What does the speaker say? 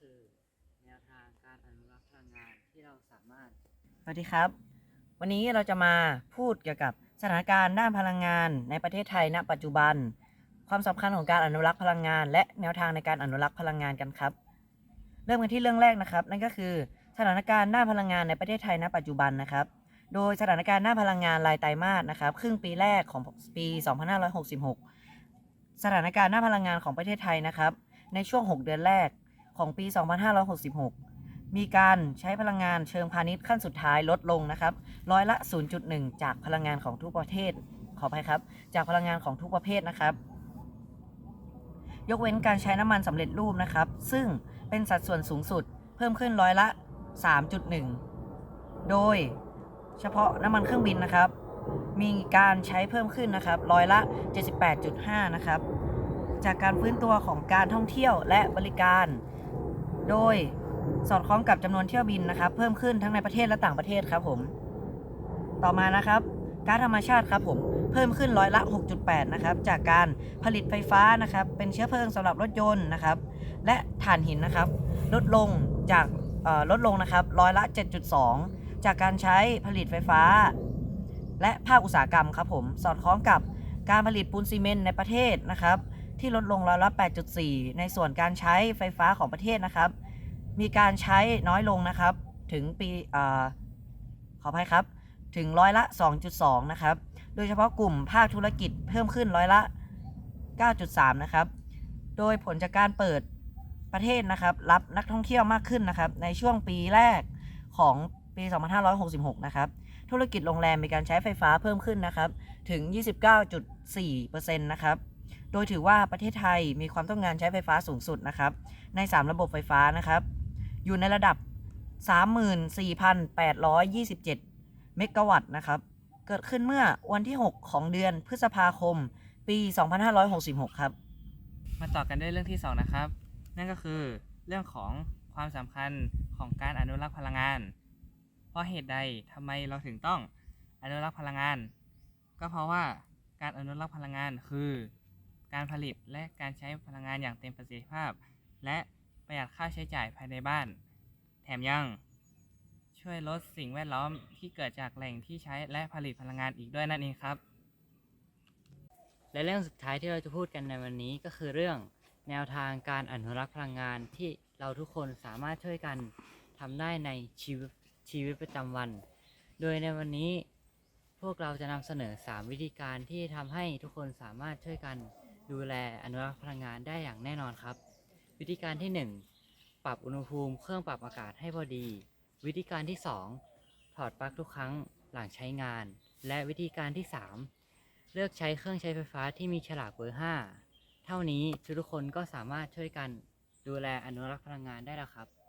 คือ แนวทางการอนุรักษ์พลังงานที่เราสามารถ สวัสดีครับ วันนี้เราจะมาพูดเกี่ยวกับสถานการณ์ด้านพลังงานในประเทศไทยณ ปัจจุบัน ความสำคัญของการอนุรักษ์พลังงาน และแนวทางในการอนุรักษ์พลังงานกันครับ เริ่มกันที่เรื่องแรกนะครับ นั่นก็คือสถานการณ์ด้านพลังงานในประเทศไทยณ ปัจจุบันนะครับ โดยสถานการณ์ด้านพลังงานรายไตรมาสนะครับ ครึ่งปีแรกของปี 2566 สถานการณ์ด้านพลังงานของประเทศไทยนะครับ ในช่วง 6 เดือนแรก ของปี 2566 มีการใช้พลังงานเชิงพาณิชย์ขั้นสุดท้ายลดลงนะครับ ร้อยละ 0.1 จากพลังงานของทุกประเทศ ขออภัยครับ จากพลังงานของทุกประเภทนะครับ ยกเว้นการใช้น้ำมันสำเร็จรูปนะครับ ซึ่งเป็นสัดส่วนสูงสุดเพิ่มขึ้นร้อยละ 3.1 โดยเฉพาะน้ำมันเครื่องบินนะครับ มีการใช้เพิ่มขึ้นนะครับร้อยละ 78.5 นะครับ จากการฟื้นตัวของการท่องเที่ยวและบริการ โดยสอดคล้องกับจำนวนเที่ยวบินนะครับ เพิ่มขึ้นทั้งในประเทศและต่างประเทศครับผม ต่อมานะครับก๊าซธรรมชาติครับผมเพิ่มขึ้นร้อยละ 6.8 นะครับ จากการผลิตไฟฟ้านะครับ เป็นเชื้อเพลิงสำหรับรถยนต์นะครับ และถ่านหินนะครับ ลดลงจากลดลงนะครับร้อยละ 7.2 จากการใช้ผลิตไฟฟ้า และภาคอุตสาหกรรมครับผม สอดคล้องกับการผลิตปูนซีเมนต์ในประเทศนะครับ ที่ลดลงร้อยละ8.4 ในส่วนการใช้ไฟฟ้าของประเทศนะครับ มีการใช้น้อยลงนะครับถึงปีอขออภัยครับถึงร้อยละ 2.2 นะครับ โดยเฉพาะกลุ่มภาคธุรกิจเพิ่มขึ้นร้อยละ 9.3 นะครับ โดยผลจากการเปิดประเทศนะครับ รับนักท่องเที่ยวมากขึ้นนะครับ ในช่วงปีแรกของปี 2566 นะครับ ธุรกิจโรงแรมมีการใช้ไฟฟ้าเพิ่มขึ้นนะครับ ถึง 29.4%นะครับ โดยถือว่าประเทศไทยมีความต้องการใช้ไฟฟ้าสูงสุดนะครับ ใน 3 ระบบไฟฟ้านะครับ อยู่ในระดับ 34,827 เมกะวัตต์นะครับ เกิดขึ้นเมื่อวันที่ 6 ของเดือนพฤษภาคม ปี 2566 ครับ มาต่อกันด้วยเรื่องที่ 2 นะครับ นั่นก็คือเรื่องของความสำคัญของการอนุรักษ์พลังงาน เพราะเหตุใดทำไมเราถึงต้องอนุรักษ์พลังงาน ก็เพราะว่าการอนุรักษ์พลังงานคือ การผลิตและการใช้พลังงานอย่างเต็มประสิทธิภาพ และประหยัดค่าใช้จ่ายภายในบ้าน แถมยัง ช่วยลดสิ่งแวดล้อมที่เกิดจากแหล่งที่ใช้และผลิตพลังงานอีกด้วยนั่นเองครับ และเรื่องสุดท้ายที่เราจะพูดกันในวันนี้ก็คือเรื่องแนวทางการอนุรักษ์พลังงานที่เราทุกคนสามารถช่วยกันทำได้ในชีวิตชีวิตประจำวัน โดยในวันนี้พวกเราจะนำเสนอ 3 วิธีการที่ทำให้ทุกคนสามารถช่วยกัน ดูแลอนุรักษ์พลังงานได้อย่างแน่นอนครับ วิธีการที่ 1 ปรับอุณหภูมิเครื่องปรับอากาศให้พอดี วิธีการที่ 2 ถอดปลั๊กทุกครั้งหลังใช้งาน และวิธีการที่ 3 เลือกใช้เครื่องใช้ไฟฟ้าที่มีฉลากเบอร์ 5 เท่านี้ทุกคนก็สามารถช่วยกันดูแลอนุรักษ์พลังงานได้แล้วครับ